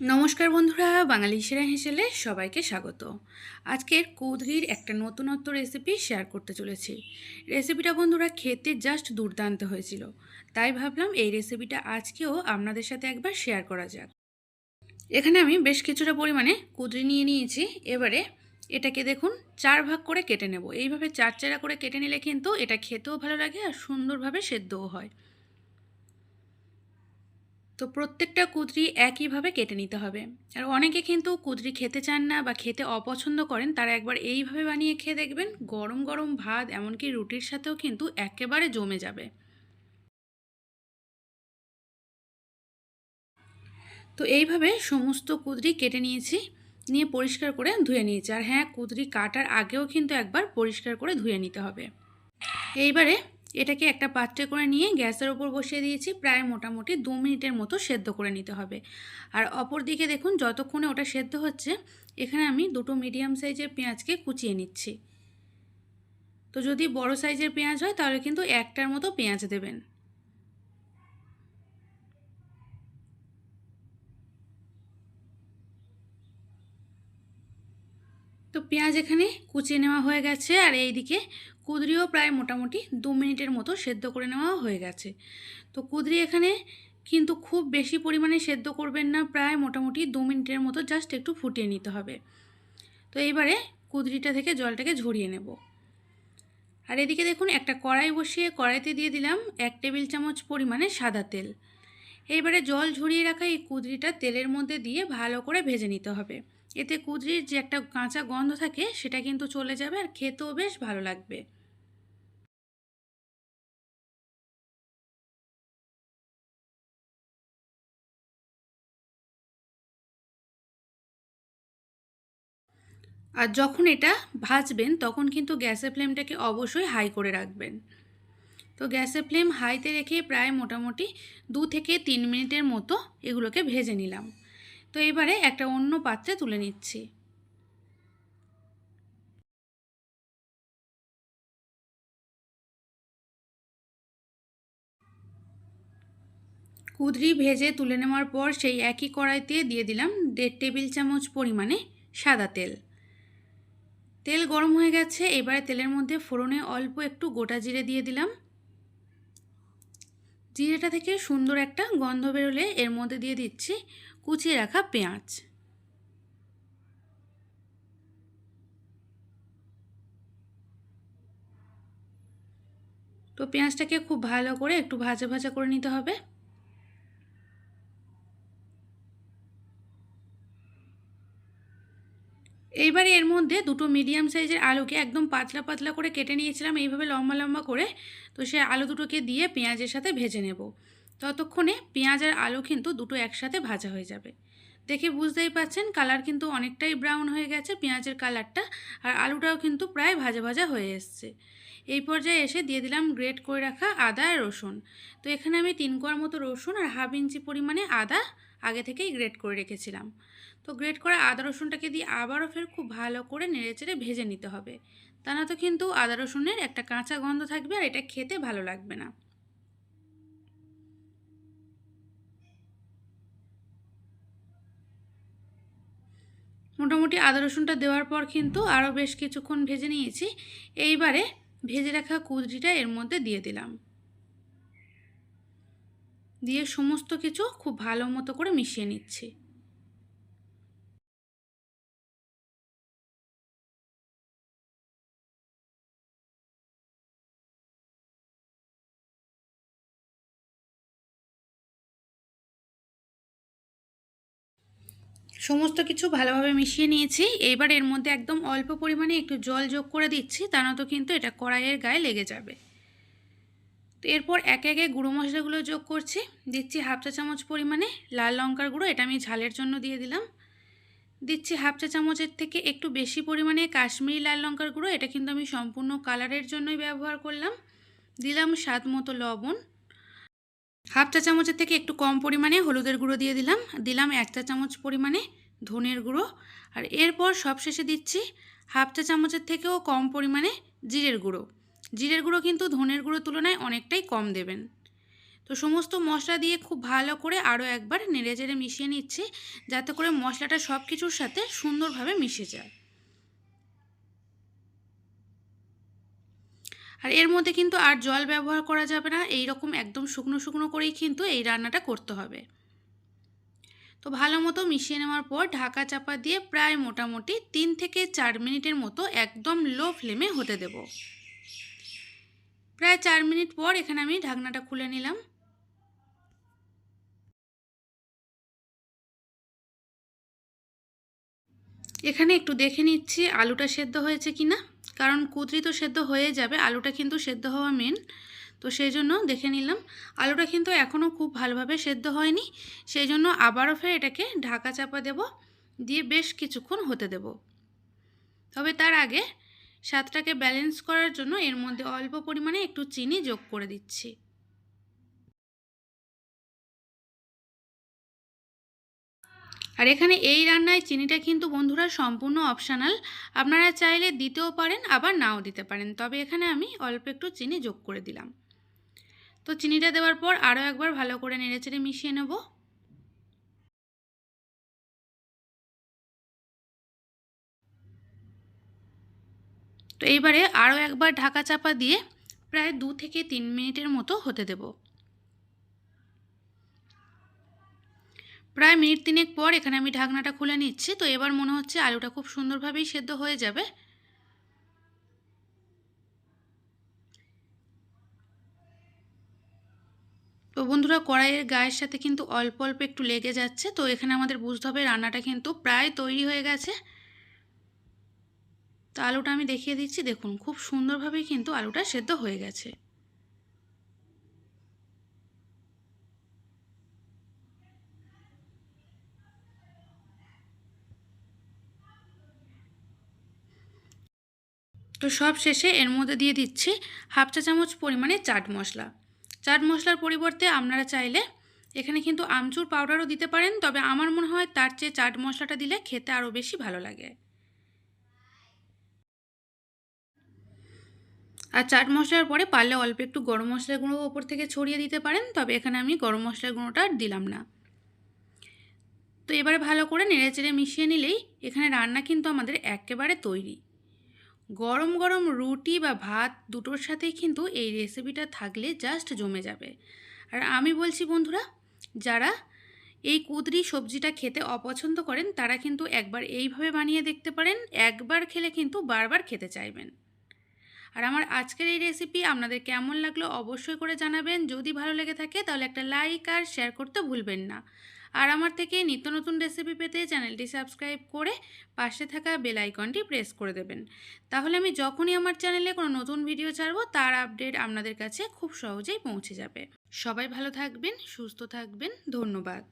নমস্কার বন্ধুরা, বাঙালি সেরা হেসেলে সবাইকে স্বাগত। আজকের কুদরির একটা নতুনত্ব রেসিপি শেয়ার করতে চলেছি। রেসিপিটা বন্ধুরা খেতে জাস্ট দুর্দান্ত হয়েছিল। তাই ভাবলাম এই রেসিপিটা আজকেও আপনাদের সাথে একবার শেয়ার করা যাক। এখানে আমি বেশ কিছুটা পরিমাণে কুদরি নিয়ে নিয়েছি। এবারে এটাকে দেখুন, চার ভাগ করে কেটে নেব। এইভাবে চার চারা করে কেটে নিলে কিন্তু এটা খেতেও ভালো লাগে আর সুন্দরভাবে সেদ্ধও হয়। তো প্রত্যেকটা কুদরি একইভাবে কেটে নিতে হবে। আর অনেকে কিন্তু কুদরি খেতে চান না বা খেতে অপছন্দ করেন, তারা একবার এইভাবে বানিয়ে খেয়ে দেখবেন, গরম গরম ভাত এমনকি রুটির সাথেও কিন্তু একেবারে জমে যাবে। তো এইভাবে সমস্ত কুদরি কেটে নিয়েছি, নিয়ে পরিষ্কার করে ধুয়ে নিয়েছি। আর হ্যাঁ কুদরি কাটার আগেও কিন্তু একবার পরিষ্কার করে ধুয়ে নিতে হবে। এইবারে এটাকে একটা পাত্রে করে নিয়ে গ্যাসের ওপর বসিয়ে দিয়েছি, প্রায় মোটামুটি দু মিনিটের মতো সেদ্ধ করে নিতে হবে। আর অপর দিকে দেখুন, যতক্ষণে ওটা সেদ্ধ হচ্ছে, এখানে আমি দুটো মিডিয়াম সাইজের পেঁয়াজকে কুচিয়ে নিচ্ছি। তো যদি বড় সাইজের পেঁয়াজ হয়, তাহলে কিন্তু একটার মতো পেঁয়াজ দেবেন। তো পেঁয়াজ এখানে কুচিয়ে নেওয়া হয়ে গেছে আর এইদিকে কুদরিও প্রায় মোটামুটি দু মিনিটের মতো সেদ্ধ করে নেওয়া হয়ে গেছে। তো কুদরি এখানে কিন্তু খুব বেশি পরিমাণে সেদ্ধ করবেন না, প্রায় মোটামুটি দু মিনিটের মতো জাস্ট একটু ফুটিয়ে নিতে হবে। তো এইবারে কুদরিটা থেকে জলটাকে ঝরিয়ে নেব। আর এদিকে দেখুন একটা কড়াই বসিয়ে কড়াইতে দিয়ে দিলাম এক টেবিল চামচ পরিমাণে সাদা তেল। এইবারে জল ঝরিয়ে রাখা এই কুদরিটা তেলের মধ্যে দিয়ে ভালো করে ভেজে নিতে হবে। এতে কুদরির যে একটা কাঁচা গন্ধ থাকে, সেটা কিন্তু চলে যাবে আর খেতেও বেশ ভালো লাগবে। আর যখন এটা ভাজবেন, তখন কিন্তু গ্যাসের ফ্লেমটাকে অবশ্যই হাই করে রাখবেন। তো গ্যাসের ফ্লেম হাইতে রেখে প্রায় মোটামুটি দু থেকে তিন মিনিটের মতো এগুলোকে ভেজে নিলাম। তো এবারে একটা অন্য পাত্রে তুলে নিচ্ছি। কুদরি ভেজে তুলে নেওয়ার পর সেই একই কড়াইতে দিয়ে দিলাম দেড় টেবিল চামচ পরিমাণে সাদা তেল। তেল গরম হয়ে গেছে, এবারে তেলের মধ্যে ফোড়নে অল্প একটু গোটা জিরে দিয়ে দিলাম। জিরেটা থেকে সুন্দর একটা গন্ধ বেরোলে এর মধ্যে দিয়ে দিচ্ছি কুচিয়ে রাখা পেঁয়াজ। তো পেঁয়াজটাকে খুব ভালো করে একটু ভাজা ভাজা করে নিতে হবে। এইবারে এর মধ্যে দুটো মিডিয়াম সাইজের আলুকে একদম পাতলা পাতলা করে কেটে নিয়েছিলাম, এইভাবে লম্বা লম্বা করে। তো সে আলু দুটোকে দিয়ে পেঁয়াজের সাথে ভেজে নেব। ততক্ষণে পেঁয়াজ আর আলু কিন্তু দুটো একসাথে ভাজা হয়ে যাবে। দেখে বুঝতেই পাচ্ছেন কালার কিন্তু অনেকটাই ব্রাউন হয়ে গেছে পেঁয়াজের কালারটা আর আলুটাও কিন্তু প্রায় ভাজা ভাজা হয়ে এসছে। এই পর্যায়ে এসে দিয়ে দিলাম গ্রেট করে রাখা আদা আর রসুন। তো এখানে আমি তিন কোয়ার মতো রসুন আর হাফ ইঞ্চি পরিমাণে আদা আগে থেকেই গ্রেট করে রেখেছিলাম। তো গ্রেট করা আদা রসুনটাকে দিয়ে আবারও ফের খুব ভালো করে নেড়েচেড়ে ভেজে নিতে হবে। তা না তো কিন্তু আদা রসুনের একটা কাঁচা গন্ধ থাকবে আর এটা খেতে ভালো লাগবে না। মোটামুটি আদা রসুনটা দেওয়ার পর কিন্তু আরও বেশ কিছুক্ষণ ভেজে নিয়েছি। এইবারে ভেজে রাখা কুদরিটা এর মধ্যে দিয়ে দিলাম। দিয়ে সমস্ত কিছু খুব ভালো মতো করে মিশিয়ে নিচ্ছি। সমস্ত কিছু ভালোভাবে মিশিয়ে নিয়েছি। এবার এর মধ্যে একদম অল্প পরিমাণে একটু জল যোগ করে দিচ্ছি, তা নয়তো কিন্তু এটা কড়াইয়ের গায়ে লেগে যাবে। তো এরপর একে একে গুঁড়ো মশলাগুলো যোগ করছি। দিচ্ছি হাফ চা চামচ পরিমাণে লাল লঙ্কার গুঁড়ো, এটা আমি ঝালের জন্য দিয়ে দিলাম। দিচ্ছি হাফ চা চামচের থেকে একটু বেশি পরিমাণে কাশ্মীরি লাল লঙ্কার গুঁড়ো, এটা কিন্তু আমি সম্পূর্ণ কালারের জন্যই ব্যবহার করলাম। দিলাম স্বাদ মতো লবণ। হাফ চা চামচের থেকে একটু কম পরিমাণে হলুদের গুঁড়ো দিয়ে দিলাম। দিলাম এক চা চামচ পরিমাণে ধনের গুঁড়ো। আর এরপর সবশেষে দিচ্ছি হাফ চা চামচের থেকেও কম পরিমাণে জিরের গুঁড়ো। জিরের গুঁড়ো কিন্তু ধনের গুঁড়োর তুলনায় অনেকটাই কম দেবেন। তো সমস্ত মশলা দিয়ে খুব ভালো করে আরও একবার নেড়ে চেড়ে মিশিয়ে নিচ্ছি, যাতে করে মশলাটা সব কিছুর সাথে সুন্দরভাবে মিশে যায়। আর এর মধ্যে কিন্তু আর জল ব্যবহার করা যাবে না। এই রকম একদম শুকনো শুকনো করেই কিন্তু এই রান্নাটা করতে হবে। তো ভালো মতো মিশিয়ে নেওয়ার পর ঢাকা চাপা দিয়ে প্রায় মোটামুটি তিন থেকে চার মিনিটের মতো একদম লো ফ্লেমে হতে দেব। প্রায় চার মিনিট পর এখানে আমি ঢাকনাটা খুলে নিলাম। এখানে একটু দেখে নিচ্ছি আলুটা সেদ্ধ হয়েছে কি না কারণ কুতরি তো সেদ্ধ হয়ে যাবে, আলুটা কিন্তু সেদ্ধ হওয়া মেন তো সেই জন্য দেখে নিলাম। আলুটা কিন্তু এখনও খুব ভালোভাবে সেদ্ধ হয়নি, সেই জন্য আবারও ফের এটাকে ঢাকা চাপা দেব, দিয়ে বেশ কিছুক্ষণ হতে দেব। তবে তার আগে স্বাদটাকে ব্যালেন্স করার জন্য এর মধ্যে অল্প পরিমাণে একটু চিনি যোগ করে দিচ্ছি। আর এখানে এই রান্নায় চিনিটা কিন্তু বন্ধুরা সম্পূর্ণ অপশানাল আপনারা চাইলে দিতেও পারেন, আবার নাও দিতে পারেন। তবে এখানে আমি অল্প একটু চিনি যোগ করে দিলাম। তো চিনিটা দেওয়ার পর আরও একবার ভালো করে নেড়েচেড়ে মিশিয়ে নেব। তো এইবারে আরও একবার ঢাকা চাপা দিয়ে প্রায় দু থেকে তিন মিনিটের মতো হতে দেবো। প্রায় মিনিট তিনেক পর এখানে আমি ঢাকনাটা খুলে নিচ্ছি। তো এবার মনে হচ্ছে আলুটা খুব সুন্দরভাবেই সেদ্ধ হয়ে যাবে। তো বন্ধুরা, কড়াইয়ের গায়ের সাথে কিন্তু অল্প অল্প একটু লেগে যাচ্ছে। তো এখানে আমাদের বুঝতে হবে রান্নাটা কিন্তু প্রায় তৈরি হয়ে গেছে। তো আলুটা আমি দেখিয়ে দিচ্ছি। দেখুন, খুব সুন্দরভাবেই কিন্তু আলুটা সেদ্ধ হয়ে গেছে। তো সব শেষে এর মধ্যে দিয়ে দিচ্ছি হাফ চা চামচ পরিমাণে চাট মশলা। চাট মশলার পরিবর্তে আপনারা চাইলে এখানে কিন্তু আমচুর পাউডারও দিতে পারেন, তবে আমার মনে হয় তার চেয়ে চাট মশলাটা দিলে খেতে আরও বেশি ভালো লাগে। আর চাট মশলার পরে পারলে অল্প একটু গরম মশলার গুঁড়ো ওপর থেকে ছড়িয়ে দিতে পারেন, তবে এখানে আমি গরম মশলার গুঁড়োটা দিলাম না। তো এবারে ভালো করে নেড়ে চেড়ে মিশিয়ে নিলেই এখানে রান্না কিন্তু আমাদের একেবারে তৈরি। গরম গরম রুটি বা ভাত দুটোর সাথেই কিন্তু এই রেসিপিটা থাকলে জাস্ট জমে যাবে। আর আমি বলছি বন্ধুরা, যারা এই কুদরি সবজিটা খেতে অপছন্দ করেন, তারা কিন্তু একবার এইভাবে বানিয়ে দেখতে পারেন, একবার খেলে কিন্তু বারবার খেতে চাইবেন। আর আমার আজকের এই রেসিপি আপনাদের কেমন লাগল অবশ্যই করে জানাবেন। যদি ভালো লেগে থাকে তাহলে একটা লাইক আর শেয়ার করতে ভুলবেন না। আর আমার থেকে নিত্য নতুন রেসিপি পেতে চ্যানেলটি সাবস্ক্রাইব করে পাশে থাকা বেল আইকনটি প্রেস করে দেবেন। তাহলে আমি যখনই আমার চ্যানেলে কোনো নতুন ভিডিও ছাড়বো, তার আপডেট আপনাদের কাছে খুব সহজেই পৌঁছে যাবে। সবাই ভালো থাকবেন, সুস্থ থাকবেন, ধন্যবাদ।